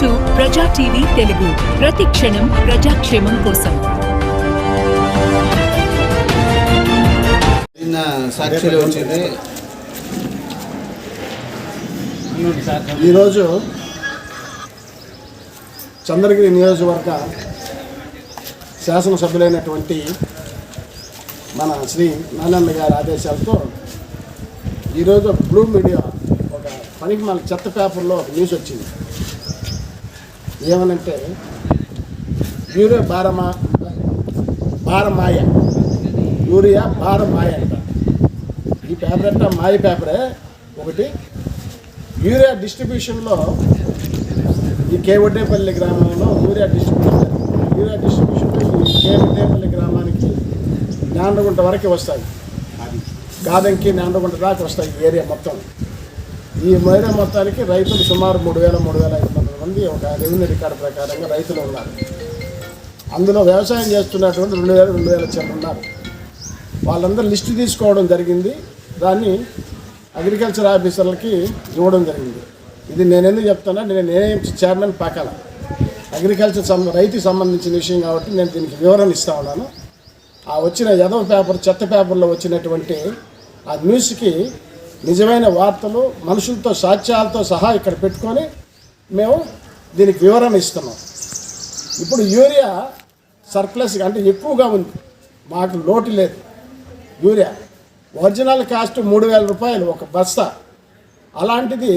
To ప్రజా TV Telugu. ప్రతి క్షణం ప్రజాక్షేమం కోసం. నిన్న సాక్షిలో వచ్చింది. ఈరోజు చంద్రగిరి నియోజకవర్గ శాసనసభ్యులైనటువంటి మన శ్రీ నారాయణ గారి ఆదేశాలతో ఈరోజు బ్లూ మీడియా ఒక పనికి మన చెత్త పేపర్లో ఒక న్యూస్ వచ్చింది. ఏమనంటే యూరియా భారమా భారమాయ యూరియా భారమాయ అంట. ఈ పేపర్ అంట మాయ పేపరే. ఒకటి యూరియా డిస్ట్రిబ్యూషన్లో ఈ కేవడ్డేపల్లి గ్రామంలో యూరియా డిస్ట్రిబ్యూషన్ యూరియా డిస్ట్రిబ్యూషన్లో ఈ కేవడ్డేపల్లి గ్రామానికి నాండగుంట వరకు వస్తాయి. గాదంకి నాండగుంట దాకా వస్తాయి ఈ ఏరియా మొత్తం. ఈ ఏరియా మొత్తానికి రైతులు సుమారు మూడు వేల మూడు వేల ఐదు మంది ఒక రెవెన్యూ రికార్డు ప్రకారంగా రైతులు ఉన్నారు. అందులో వ్యవసాయం చేస్తున్నటువంటి రెండు వేల రెండు వేల చిల్లర ఉన్నారు. వాళ్ళందరూ లిస్టు తీసుకోవడం జరిగింది. దాన్ని అగ్రికల్చర్ ఆఫీసర్లకి ఇవ్వడం జరిగింది. ఇది నేను ఎందుకు చెప్తున్నా నేను నేనే చైర్మన్ పాకాల అగ్రికల్చర్ సం రైతుకి సంబంధించిన విషయం కాబట్టి నేను దీనికి వివరణ ఇస్తా ఉన్నాను. ఆ వచ్చిన యదవ పేపర్ చెత్త పేపర్లో వచ్చినటువంటి ఆ న్యూస్కి నిజమైన వార్తలు మనుషులతో సాక్ష్యాలతో సహా ఇక్కడ పెట్టుకొని మేము దీనికి వివరణ ఇస్తున్నాం. ఇప్పుడు యూరియా సర్ప్లస్ అంటే ఎక్కువగా ఉంది. మాకు లోటు లేదు. యూరియా ఒరిజినల్ కాస్ట్ మూడు వేల రూపాయలు ఒక బస్తా. అలాంటిది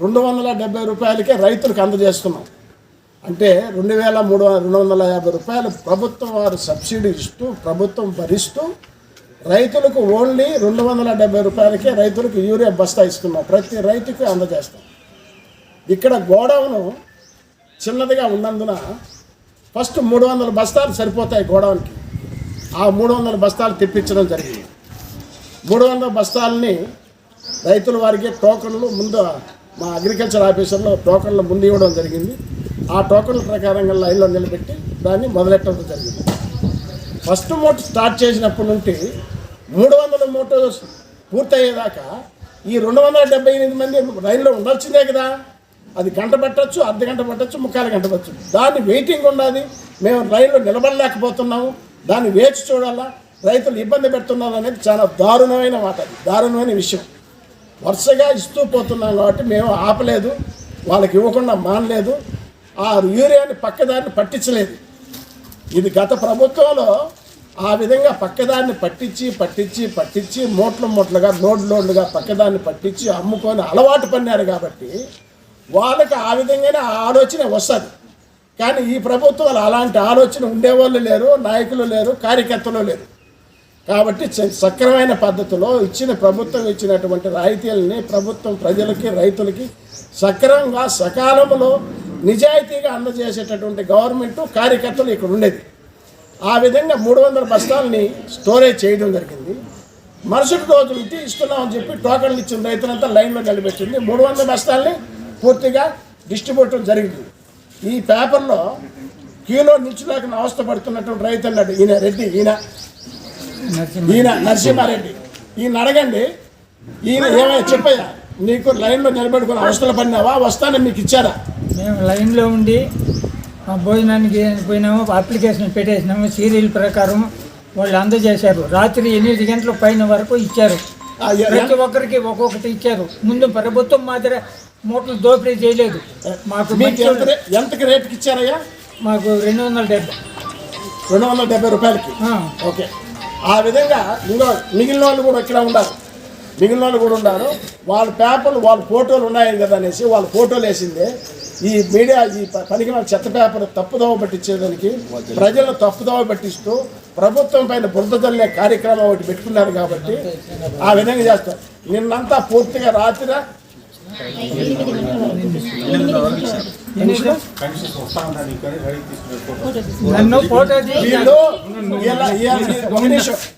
రెండు వందల డెబ్బై రూపాయలకే రైతులకు అందజేస్తున్నాం. అంటే రెండు వేల మూడు రెండు వందల యాభై రూపాయలు ప్రభుత్వం వారు సబ్సిడీ ఇస్తూ ప్రభుత్వం భరిస్తూ రైతులకు ఓన్లీ రెండు వందల డెబ్బై రూపాయలకే రైతులకు యూరియా బస్తా ఇస్తున్నాం. ప్రతి రైతుకి అందజేస్తాం. ఇక్కడ గోడౌను చిన్నదిగా ఉన్నందున ఫస్ట్ మూడు వందల బస్తాలు సరిపోతాయి గోడౌన్కి. ఆ మూడు వందల బస్తాలు తెప్పించడం జరిగింది. మూడు వందల బస్తాలని రైతుల వారికి టోకన్లు ముందు మా అగ్రికల్చర్ ఆఫీసర్లో టోకన్లు ముందు ఇవ్వడం జరిగింది. ఆ టోకన్ల ప్రకారంగా లైన్లో నిలబెట్టి దాన్ని మొదలెట్టడం జరిగింది. ఫస్ట్ మూట స్టార్ట్ చేసినప్పటి నుండి మూడు వందల మూట పూర్తయ్యేదాకా ఈ రెండు వందల డెబ్బై ఎనిమిది మంది రైల్లో ఉండాల్సిందే కదా. అది గంట పట్టచ్చు అర్ధ గంట పట్టచ్చు ముక్కాలు గంట పట్టచ్చు. దాన్ని వెయిటింగ్ ఉన్నది మేము రైల్లో నిలబడలేకపోతున్నాము. దాన్ని వేచి చూడాలా? రైతులు ఇబ్బంది పెడుతున్నారు అనేది చాలా దారుణమైన మాట అది. దారుణమైన విషయం. వరుసగా ఇస్తూ పోతున్నాం కాబట్టి మేము ఆపలేదు. వాళ్ళకి ఇవ్వకుండా మానలేదు. ఆ యూరియాని పక్కదారిని పట్టించలేదు. ఇది గత ప్రభుత్వంలో ఆ విధంగా పక్కదాన్ని పట్టించి పట్టించి పట్టించి మూట్ల మూట్లుగా లోడ్ లోడ్లుగా పక్కదాన్ని పట్టించి అమ్ముకొని అలవాటు పన్నారు కాబట్టి వాళ్ళకి ఆ విధంగానే ఆ ఆలోచన వస్తుంది. కానీ ఈ ప్రభుత్వాలు అలాంటి ఆలోచన ఉండేవాళ్ళు లేరు నాయకులు లేరు కార్యకర్తలు లేరు. కాబట్టి సక్రమైన పద్ధతిలో ఇచ్చిన ప్రభుత్వం ఇచ్చినటువంటి రాయితీలని ప్రభుత్వం ప్రజలకి రైతులకి సక్రమంగా సకాలంలో నిజాయితీగా అందజేసేటటువంటి గవర్నమెంట్ కార్యకర్తలు ఇక్కడ ఉండేది. ఆ విధంగా మూడు వందల బస్తాలని స్టోరేజ్ చేయడం జరిగింది. మరుసటి రోజు ఇంటి ఇస్తున్నామని చెప్పి టోకన్లు ఇచ్చిన రైతులంతా లైన్లో నిలబెట్టింది. మూడు వందల బస్తాలని పూర్తిగా డిస్ట్రిబ్యూట్ జరిగింది. ఈ పేపర్లో కిలో నిచ్చులాగా అవస్థ పడుతున్నటువంటి రైతు అన్నాడు ఈయన రెడ్డి ఈయన ఈయన నరసింహారెడ్డి. ఈయన అడగండి ఈయన ఏమైనా చెప్పయ్యా? నీకు లైన్లో నిలబెట్టుకుని అవస్థలు పడినావా? వస్తానని మీకు ఇచ్చారా? మేము లైన్లో ఉండి మా భోజనానికి పోయినాము అప్లికేషన్ పెట్టేసినాము సీరియల్ ప్రకారం వాళ్ళు అందజేశారు. రాత్రి ఎనిమిది గంటల పైన వరకు ఇచ్చారు. ఆ, ప్రతి ఒక్కరికి ఒక్కొక్కటి ఇచ్చారు. ముందు ప్రభుత్వం మాదిరి మూటలు దోపిడీ చేయలేదు. మాకు మీకు మంచి ఎంత రే- ఎంతకి రేటుకి ఇచ్చారయ్యా? మాకు రెండు వందల డెబ్బై. రెండు వందల డెబ్బై రూపాయలకి? ఆ, ఓకే. ఆ విధంగా ఇంకో మిగిలిన వాళ్ళు కూడా ఇక్కడ ఉన్నారు. మిగిలిన వాళ్ళు కూడా ఉన్నారు. వాళ్ళ పేపర్లు వాళ్ళ ఫోటోలు ఉన్నాయి కదా అనేసి వాళ్ళ ఫోటోలు వేసిందే. ఈ మీడియా ఈ ప- పనికి చెత్త పేపర్ తప్పుదోవ పట్టించేదానికి ప్రజలను తప్పుదోవ పట్టిస్తూ ప్రభుత్వం పైన బురద చల్లే కార్యక్రమం ఒకటి పెట్టుకున్నారు కాబట్టి ఆ విధంగా చేస్తారు. నిన్నంతా పూర్తిగా రాత్రి నన్ను ఫోటో